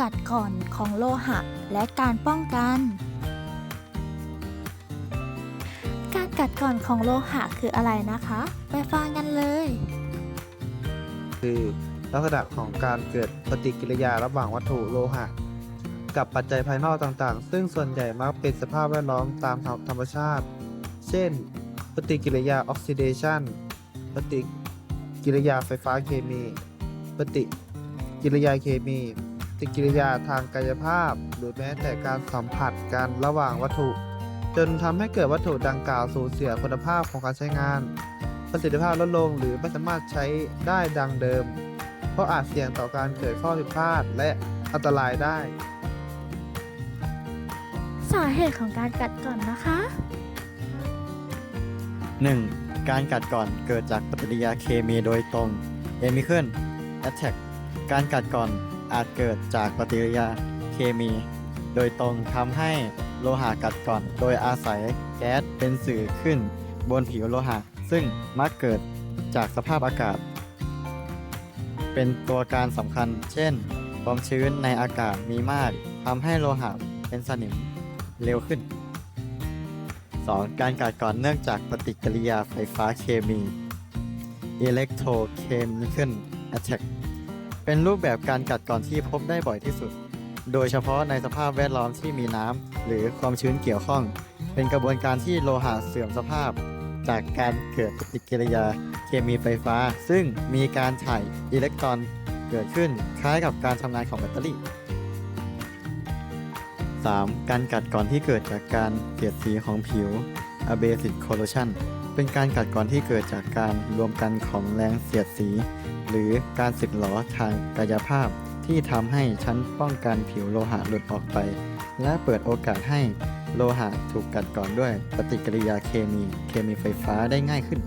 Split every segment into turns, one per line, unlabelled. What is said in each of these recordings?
กัดกร่อนของโลหะ และการป้องกัน การกัดกร่อนของโลหะคืออะไรนะคะ ไปฟังกันเลย
คือลักษณะของการเกิดปฏิกิริยาระหว่างวัตถุโลหะ กับปัจจัยภายนอกต่างๆ ซึ่งส่วนใหญ่มักเป็นสภาพแวดล้อมตามธรรมชาติ เช่น ปฏิกิริยาออกซิเดชันปฏิกิริยาไฟฟ้าเคมี ปฏิกิริยาเคมี ฏิกิริยาทางกายภาพ หรือแม้แต่การสัมผัสกันระหว่างวัตถุ จนทำให้เกิดวัตถุดังกล่าวสูญเสียคุณภาพของการใช้งาน ประสิทธิภาพลดลงหรือไม่สามารถใช้ได้ดังเดิม เพราะอาจเสี่ยงต่อการเกิดข้อผิดพลาดและอันตรายได้
สาเหตุของการกัดกร่อนนะคะ
1. การกัดก่อนเกิดจากปฏิกิริยาเคมีโดยตรง Chemical Attack การกัดก่อน อาจเกิดจากปฏิกิริยาเคมี โดยตรงทำให้โลหะกัดก่อน โดยอาศัยแก๊สเป็นสื่อขึ้นบนผิวโลหะ ซึ่งมักเกิดจากสภาพอากาศ เป็นตัวการสำคัญ เช่น ความชื้นในอากาศมีมากทำให้โลหะเป็นสนิมเร็วขึ้น 2. การกัดกร่อนเนื่องจากปฏิกิริยาไฟฟ้าเคมี Electrochemical Attack เป็นรูปแบบการกัดกร่อนที่พบได้บ่อยที่สุด โดยเฉพาะในสภาพแวดล้อมที่มีน้ำหรือความชื้นเกี่ยวข้อง เป็นกระบวนการที่โลหะเสื่อมสภาพ จากการเกิดปฏิกิริยาเคมีไฟฟ้า ซึ่งมีการถ่ายอิเล็กตรอนเกิดขึ้นคล้ายกับการทำงานของแบตเตอรี่ 3. การกัดกร่อนที่เกิดจากการเปลี่ยนสีของผิว abasis corrosion เป็นการกัดกร่อนที่เกิดจากการรวมกันของแรงเสียดสี หรือการสึกหรอทางกายภาพ ที่ทำให้ชั้นป้องกันผิวโลหะหลุดออกไป และเปิดโอกาสให้โลหะถูกกัดกร่อนด้วยปฏิกิริยาเคมี เคมีไฟฟ้าได้ง่ายขึ้น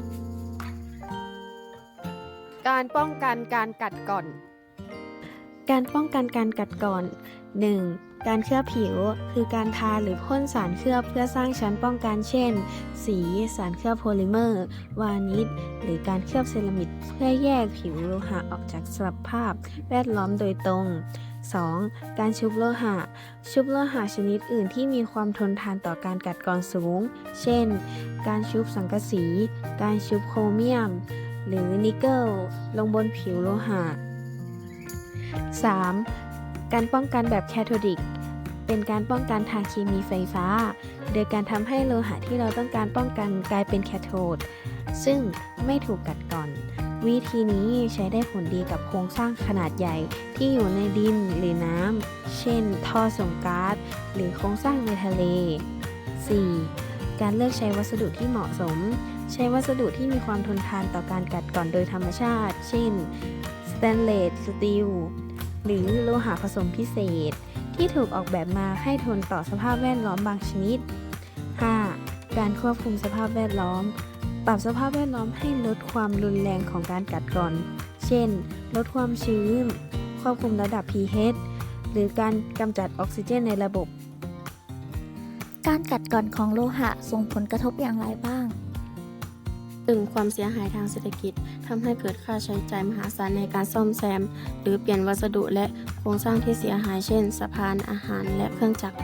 การป้องกันการกัดกร่อน
การป้องกันการกัดกร่อน 1. การเคลือบผิว คือการทาหรือพ่นสารเคลือบเพื่อสร้างชั้นป้องกันเช่น สี สารเคลือบโพลิเมอร์ วานิชหรือการเคลือบเซรามิกเพื่อแยกผิวโลหะออกจากสภาพแวดล้อมโดยตรง 2. การชุบโลหะ ชุบโลหะชนิดอื่นที่มีความทนทานต่อการกัดกร่อนสูง เช่น การชุบสังกะสี การชุบโครเมียม หรือนิกเกิล ลงบนผิวโลหะ 3. การป้องกันแบบแคโทดิก เป็นการป้องกันทางเคมีไฟฟ้า โดยการทำให้โลหะที่เราต้องการป้องกันกลายเป็นแคโทด ซึ่งไม่ถูกกัดกร่อน วิธีนี้ใช้ได้ผลดีกับโครงสร้างขนาดใหญ่ที่อยู่ในดินหรือน้ำ เช่น ท่อส่งก๊าซหรือโครงสร้างในทะเล 4. การเลือกใช้วัสดุที่เหมาะสม ใช้วัสดุที่มีความทนทานต่อการกัดกร่อนโดยธรรมชาติ เช่นสแตนเลสสตีล หรือโลหะผสมพิเศษ ที่ถูกออกแบบมาให้ทนต่อสภาพแวดล้อมบางชนิด 5. การควบคุมสภาพแวดล้อม ปรับสภาพแวดล้อมให้ลดความรุนแรงของการกัดกร่อน เช่น ลดความชื้น ควบคุมระดับ pH หรือการกำจัดออกซิเจนในระบบ
การกัดกร่อนของโลหะส่งผลกระทบอย่างไรบ้าง
ตึงความเสียหายทางเศรษฐกิจทำให้เกิดค่าใช้จ่ายมหาศาลในการซ่อมแซม หรือเปลี่ยนวัสดุและโครงสร้างที่เสียหายเช่น สะพานอาหารและเครื่องจักร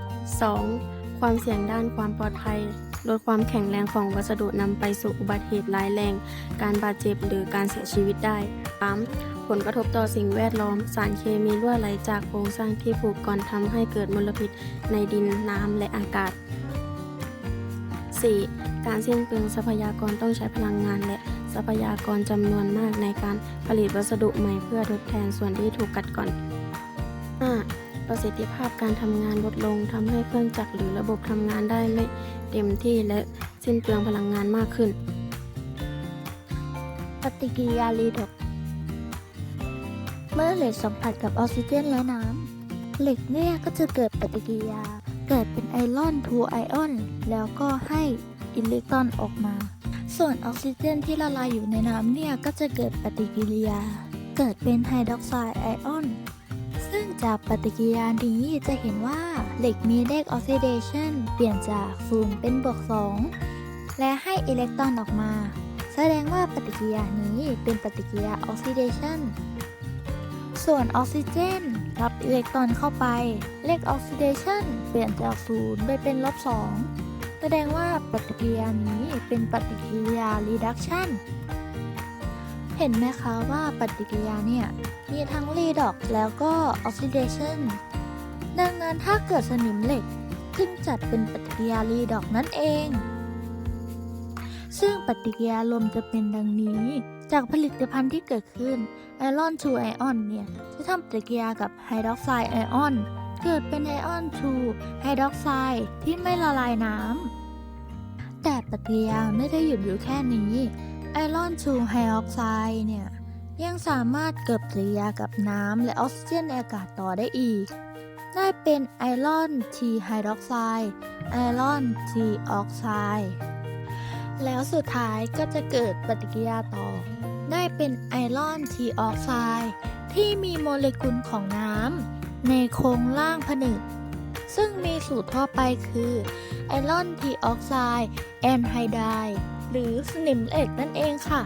2. ความเสี่ยงด้านความปลอดภัยลดความแข็งแรงของวัสดุนำไปสู่อุบัติเหตุร้ายแรง การบาดเจ็บหรือการเสียชีวิตได้ 3. ผลกระทบต่อสิ่งแวดล้อม สารเคมีรั่วไหลจากโครงสร้างที่ผูกก่อนทำให้เกิดมลพิษในดินน้ำและอากาศ 4. การสิ้นเปลืองทรัพยากรต้องใช้พลังงานและทรัพยากรจำนวนมากในการผลิตวัสดุใหม่เพื่อทดแทนส่วนที่ถูกกัดก่อน 5. ประสิทธิภาพการทำงานลดลงทำให้เครื่องจักรหรือระบบทำงานได้ไม่เต็มที่และสิ้นเปลืองพลังงานมากขึ้น
ปฏิกิริยารีดอกเมื่อเหล็กสัมผัสกับออกซิเจนและน้ำเหล็กเนี่ยก็จะเกิดปฏิกิริยา เกิดเป็นไอรอนทูไอออนแล้วก็ให้อิเล็กตรอนออกมา ส่วนออกซิเจนที่ละลายอยู่ในน้ำเนี่ย ก็จะเกิดปฏิกิริยา เกิดเป็นไฮดรอกไซด์ไอออน ซึ่งจากปฏิกิริยานี้จะเห็นว่าเหล็กมีเลขออกซิเดชันเปลี่ยนจากศูนย์เป็นบวก 2 และให้อิเล็กตรอนออกมา แสดงว่าปฏิกิริยานี้เป็นปฏิกิริยาออกซิเดชันส่วนออกซิเจน อิเล็กตรอนเข้าไป เลขออกซิเดชันเปลี่ยนจากศูนย์ไปเป็นลบสองแสดงว่าปฏิกิริยานี้เป็นปฏิกิริยา reduction เห็นไหมคะว่าปฏิกิริยาเนี่ย มีทั้ง redox แล้วก็ oxidation ดังนั้นถ้าเกิดสนิมเหล็กจึงจัดเป็นปฏิกิริยา redox นั่นเอง ซึ่งปฏิกิริยาลมจะเป็นดังนี้ จากผลิตภัณฑ์ที่เกิดขึ้นไอรอนชูไอออนเนี่ยจะทำปฏิกิริยากับไฮดรอกไซด์ไอออนเกิดเป็นไอออนชูไฮดรอกไซด์ที่ไม่ละลายน้ำแต่ปฏิกิริยาไม่ได้หยุดอยู่แค่นี้ ไอรอนชูไฮดรอกไซด์เนี่ยยังสามารถเกิดปฏิกิริยากับน้ำและออกซิเจนในอากาศต่อได้อีก ได้เป็นไอรอนทีไฮดรอกไซด์ไอรอนทีออกไซด์แล้วสุดท้ายก็จะเกิดปฏิกิริยาต่อ ได้เป็นไอรอนทีออกไซด์ที่มีโมเลกุลของน้ำในโครงล่างผนึก ซึ่งมีสูตรทั่วไปคือไอรอนทีออกไซด์แอนไฮไดหรือสนิมเหล็กนั่นเองค่ะ